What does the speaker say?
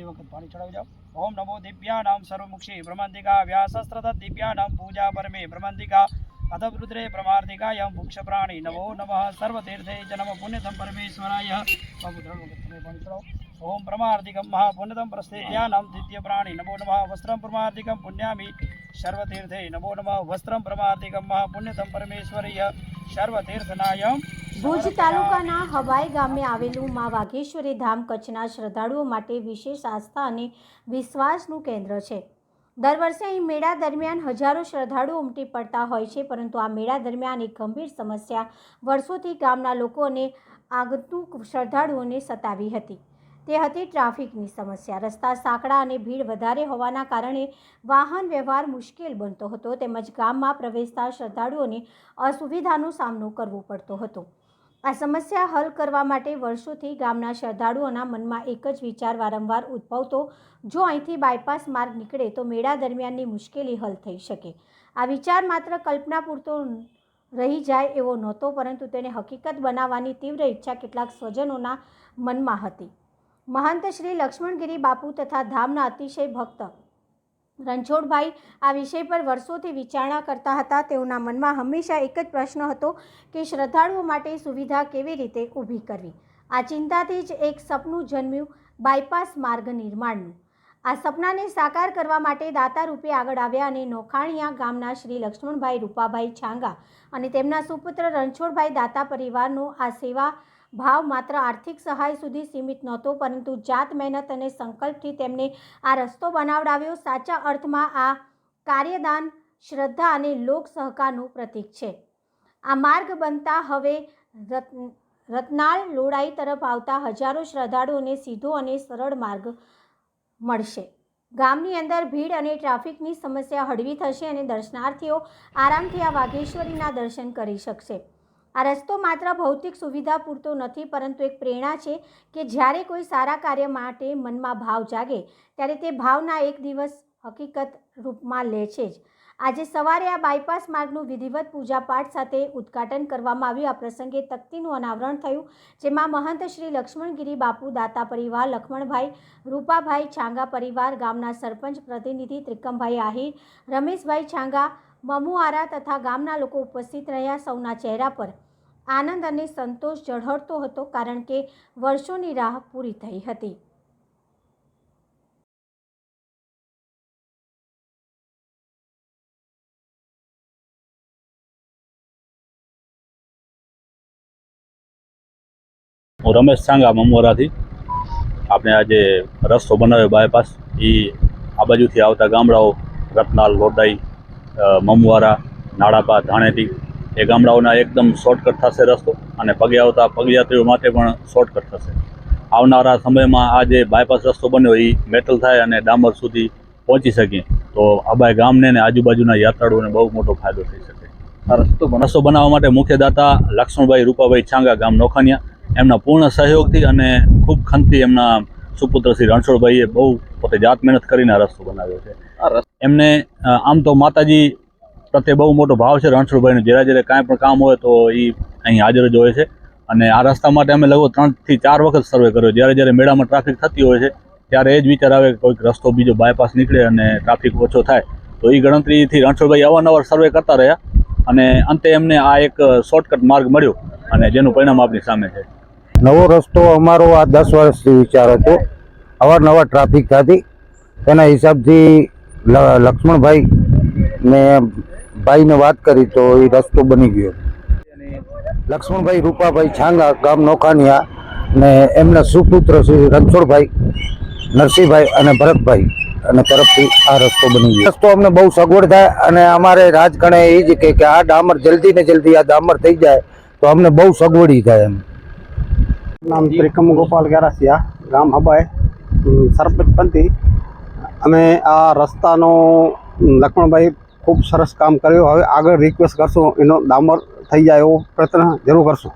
બે વખત પાણી ચડાવી જાઓ. ઓમ નમો દિવ્યાનામ સર્વમુક્ષી બ્રહ્માંતિકા વ્યાસસ્ત્ર દિવ્યા નામ પૂજા પરમે. બ્રહ્માંતિકા અથ રુદ્રે પ્રમાર્તિકાયમ ભુક્ષ પ્રાણી નમો નમઃ સર્વતીર્થે ચ નમઃ પુણ્યતમ પરમેશ્વરાય. બાપુ, ત્રણ વખત તમે પાણી ચડાવો. ઓમ પ્રમાર્તિકમ મહાપુણ્યતમ પ્રસ્થિત્યાનામ દિત્ય પ્રાણી. નમો નમઃ વસ્ત્રમ ભુજ તાલુકાના હવાઈ ગામે આવેલું મા વાઘેશ્વરી ધામ કચ્છના શ્રદ્ધાળુઓ માટે વિશેષ આસ્થા અને વિશ્વાસનું કેન્દ્ર છે. દર વર્ષે અહીં મેળા દરમિયાન હજારો શ્રદ્ધાળુઓ ઉમટી પડતા હોય છે, પરંતુ આ મેળા દરમિયાન એક ગંભીર સમસ્યા વર્ષોથી ગામના લોકો અને આગંતુક શ્રદ્ધાળુઓને સતાવી હતી. તે હતી ટ્રાફિકની સમસ્યા. રસ્તા સાંકડા અને ભીડ વધારે હોવાના કારણે વાહન વ્યવહાર મુશ્કેલ બનતો હતો તેમજ ગામમાં પ્રવેશતા શ્રદ્ધાળુઓને અસુવિધાનો સામનો કરવો પડતો હતો. આ સમસ્યા હલ કરવા માટે વર્ષોથી ગામના શ્રદ્ધાળુઓના મનમાં એક જ વિચાર વારંવાર ઉદ્ભવતો, જો અહીંથી બાયપાસ માર્ગ નીકળે તો મેળા દરમિયાનની મુશ્કેલી હલ થઈ શકે. આ વિચાર માત્ર કલ્પના પૂરતો રહી જાય એવો નહોતો, પરંતુ તેને હકીકત બનાવવાની તીવ્ર ઈચ્છા કેટલાક સ્વજનોના મનમાં હતી. મહંત શ્રી લક્ષ્મણગીરી બાપુ તથા ધામના અતિશય ભક્ત. રણછોડભાઈ આ વિષય પર વર્ષોથી વિચારણા કરતા હતા. તેઓના મનમાં હંમેશા એક જ પ્રશ્ન હતો કે શ્રદ્ધાળુઓ માટે સુવિધા કેવી રીતે ઊભી કરવી? આ ચિંતાથી જ એક સપનું જન્મ્યું બાયપાસ માર્ગ નિર્માણનું. આ સપનાને સાકાર કરવા માટે દાતા રૂપે આગળ આવ્યા અને નોખાણીયા ગામના શ્રી લક્ષ્મણભાઈ રૂપાભાઈ છાંગા અને તેમના સુપુત્ર રણછોડભાઈ દાતા પરિવારનો આ સેવા ભાવ માત્ર આર્થિક સહાય સુધી સીમિત નહોતો, પરંતુ જાત મહેનત અને સંકલ્પથી તેમને આ રસ્તો બનાવડાવ્યો. સાચા અર્થમાં આ કાર્યદાન શ્રદ્ધા અને લોક સહકારનું પ્રતીક છે. આ માર્ગ બનતા હવે રત રત્નાળ લોડાઈ તરફ આવતા હજારો શ્રદ્ધાળુઓને સીધો અને સરળ માર્ગ મળશે. ગામની અંદર ભીડ અને ટ્રાફિકની સમસ્યા હળવી થશે અને દર્શનાર્થીઓ આરામથી આ વાઘેશ્વરીના દર્શન કરી શકશે. આ રસ્તો માત્ર ભૌતિક સુવિધા પૂરતો નથી, પરંતુ એક પ્રેરણા છે કે જ્યારે કોઈ સારા કાર્ય માટે મનમાં ભાવ જાગે, ત્યારે તે ભાવના એક દિવસ હકીકત રૂપમાં લે છે જ. આજે સવારે આ બાયપાસ માર્ગનું વિધિવત પૂજાપાઠ સાથે ઉદ્ઘાટન કરવામાં આવ્યું. આ પ્રસંગે તકતીનું અનાવરણ થયું, જેમાં મહંત શ્રી લક્ષ્મણગીરી બાપુ, દાતા પરિવાર, લક્ષ્મણભાઈ, રૂપાભાઈ છાંગા પરિવાર, ગામના સરપંચ, પ્રતિનિધિ ત્રિકમભાઈ આહિર, રમેશભાઈ છાંગા મમુઆરા તથા ગામના લોકો ઉપસ્થિત રહ્યા સૌના ચહેરા પર આનંદ અને સંતોષ ઝળહળતો હતો કારણ કે વર્ષોની રાહ પૂરી થઈ હતી. હું રમેશ સાંગા મમોરાથી આપણે આજે રસ્તો બનાવ્યો બાયપાસ એ આ બાજુથી આવતા ગામડાઓ, રતનાલ લોડાઈ મમવારા નાળાપા ધાણેટી એ ગામડાઓના એકદમ શોર્ટકટ થશે રસ્તો અને પગે આવતા પગયાત્રીઓ માટે પણ શોર્ટકટ થશે. આવનારા સમયમાં આ જે બાયપાસ રસ્તો બન્યો એ મેટલ થાય અને ડામર સુધી પહોંચી શકીએ તો અબાય ગામને અને આજુબાજુના યાત્રાળુઓને બહુ મોટો ફાયદો થઈ શકે. આ રસ્તો રસ્તો બનાવવા માટે મુખ્ય દાતા લક્ષ્મણભાઈ રૂપાભાઈ છાંગા ગામ નોખાનિયા. એમના પૂર્ણ સહયોગથી અને ખૂબ ખંતથી એમના સુપુત્ર શ્રી રણછોડભાઈએ બહુ પોતે જાત મહેનત કરીને આ રસ્તો બનાવ્યો છે. એમને આમ તો માતાજી પ્રત્યે બહુ મોટો ભાવ છે રણછોડભાઈનો. જ્યારે જ્યારે કાંઈ પણ કામ હોય તો એ અહીં હાજર જ હોય છે. અને આ રસ્તા માટે અમે લગભગ ત્રણથી ચાર વખત સર્વે કર્યો. જ્યારે જ્યારે મેળામાં ટ્રાફિક થતી હોય છે ત્યારે એ જ વિચાર આવે કે કોઈક રસ્તો બીજો બાયપાસ નીકળે અને ટ્રાફિક ઓછો થાય. તો એ ગણતરીથી રણછોડભાઈ અવારનવાર સર્વે કરતા રહ્યા. અને અંતે એમને આ એક શોર્ટકટ માર્ગ મળ્યો અને જેનું પરિણામ આપણી સામે છે. નવો રસ્તો અમારો આ દસ વર્ષથી વિચાર હતો અવારનવાર ટ્રાફિક થતી. તેના હિસાબથી લક્ષ્મણભાઈ ને ભાઈને વાત કરી તો એ રસ્તો બની ગયો. લક્ષ્મણભાઈ રૂપાભાઈ છાંગા ગામ નોખાનિયા ને એમના સુપુત્ર શ્રી રણછોડભાઈ, નરસિંહભાઈ અને ભરતભાઈ અને તરફથી આ રસ્તો બની ગયો. રસ્તો અમને બહુ સગવડ થાય અને અમારે રાજકારણે એ જ કે આ ડામર જલ્દી ને જલ્દી આ ડામર થઈ જાય તો અમને બહુ સગવડી થાય એમ. નામ ત્રિકમ ગોપાલ ગેરાસિયા, ગામ હબાય સરપંચ પંથી અમે આ રસ્તાનો લક્ષ્મણભાઈ ખૂબ સરસ કામ કર્યું. હવે આગળ રિક્વેસ્ટ કરશું. એનો ડામર થઈ જાય એવો પ્રયત્ન જરૂર કરશું.